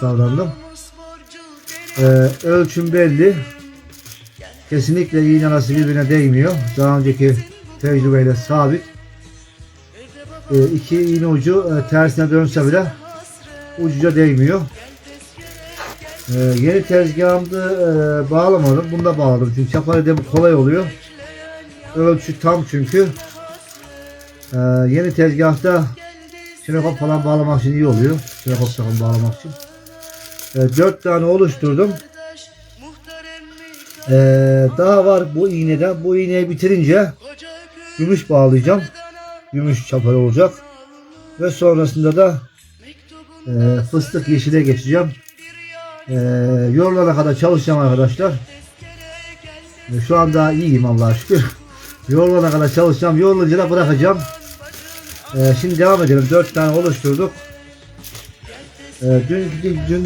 davrandım. Ee, ölçüm belli. Kesinlikle iğne arası birbirine değmiyor. Daha önceki tecrübeyle sabit. Ee, iki iğne ucu e, tersine dönse bile ucuca değmiyor. Ee, yeni tezgahımda e, bağlamadım. Bunu da bağladım. Çünkü çaparıda bu kolay oluyor. Ölçü tam çünkü. Ee, yeni tezgahta Sinekop falan bağlamak için iyi oluyor. Sinekop takım bağlamak için. Ee, dört tane oluşturdum. Ee, daha var bu iğneden. Bu iğneyi bitirince gümüş bağlayacağım. Gümüş çaparı olacak. Ve sonrasında da e, fıstık yeşile geçeceğim. E, yorulana kadar çalışacağım arkadaşlar. E, şu anda iyiyim Allah'a şükür. Yorulana kadar çalışacağım. Yorulunca da bırakacağım. E, şimdi devam edelim. Dört tane oluşturduk. E, dün, dünkü cam